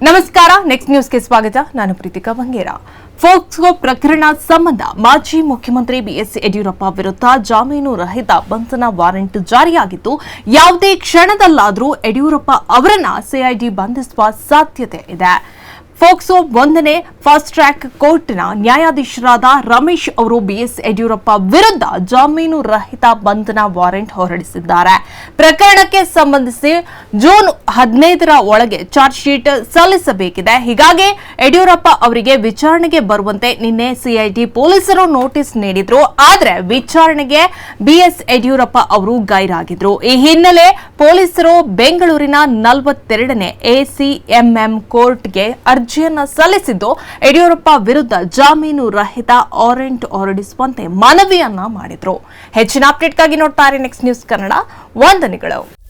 ನಮಸ್ಕಾರ ನೆಕ್ಸ್ಟ್ ನ್ಯೂಸ್ಗೆ ಸ್ವಾಗತ. ನಾನು ಪ್ರೀತಿಕಾ ಬಂಗೇರ ಫೋಕ್ಸೋ ಪ್ರಕರಣ ಸಂಬಂಧ ಮಾಜಿ ಮುಖ್ಯಮಂತ್ರಿ ಬಿಎಸ್ ಯಡಿಯೂರಪ್ಪ ವಿರುದ್ಧ ಜಾಮೀನು ರಹಿತ ಬಂಧನ ವಾರೆಂಟ್ ಜಾರಿಯಾಗಿದ್ದು, ಯಾವುದೇ ಕ್ಷಣದಲ್ಲಾದರೂ ಯಡಿಯೂರಪ್ಪ ಅವರನ್ನ ಸಿಐಡಿ ಬಂಧಿಸುವ ಸಾಧ್ಯತೆ ಇದೆ. ಫೋಕ್ಸೋ ಒಂದನೇ ಫಾಸ್ಟ್ ಟ್ರ್ಯಾಕ್ ಕೋರ್ಟ್ನ ನ್ಯಾಯಾಧೀಶರಾದ ರಮೇಶ್ ಅವರು ಬಿಎಸ್ ಯಡಿಯೂರಪ್ಪ ವಿರುದ್ಧ ಜಾಮೀನು ರಹಿತ ಬಂಧನ ವಾರೆಂಟ್ ಹೊರಡಿಸಿದ್ದಾರೆ. ಪ್ರಕರಣಕ್ಕೆ ಸಂಬಂಧಿಸಿ ಜೂನ್ ಹದಿನೈದರ ಒಳಗೆ ಚಾರ್ಜ್ ಶೀಟ್ ಸಲ್ಲಿಸಬೇಕಿದೆ. ಹೀಗಾಗಿ ಯಡಿಯೂರಪ್ಪ ಅವರಿಗೆ ವಿಚಾರಣೆಗೆ ಬರುವಂತೆ ನಿನ್ನೆ ಸಿಐಟಿ ಪೊಲೀಸರು ನೋಟಿಸ್ ನೀಡಿದ್ರು. ಆದರೆ ವಿಚಾರಣೆಗೆ ಬಿಎಸ್ ಯಡಿಯೂರಪ್ಪ ಅವರು ಗೈರಾಗಿದ್ರು. ಈ ಹಿನ್ನೆಲೆ ಪೊಲೀಸರು ಬೆಂಗಳೂರಿನ ನಲವತ್ತೆರಡನೇ ಎಸಿಎಂಎಂ ಕೋರ್ಟ್ಗೆ ಅರ್ಜಿಯನ್ನ ಸಲ್ಲಿಸಿದ್ದು ಯಡಿಯೂರಪ್ಪ ವಿರುದ್ಧ ಜಾಮೀನು ರಹಿತ ವಾರೆಂಟ್ ಹೊರಡಿಸುವಂತೆ ಮನವಿಯನ್ನ ಮಾಡಿದ್ರು. ಹೆಚ್ಚಿನ ಅಪ್ಡೇಟ್ಗಾಗಿ ನೋಡ್ತಾರೆ ನೆಕ್ಸ್ಟ್ ನ್ಯೂಸ್ ಕನ್ನಡ. ವಂದನೆಗಳು.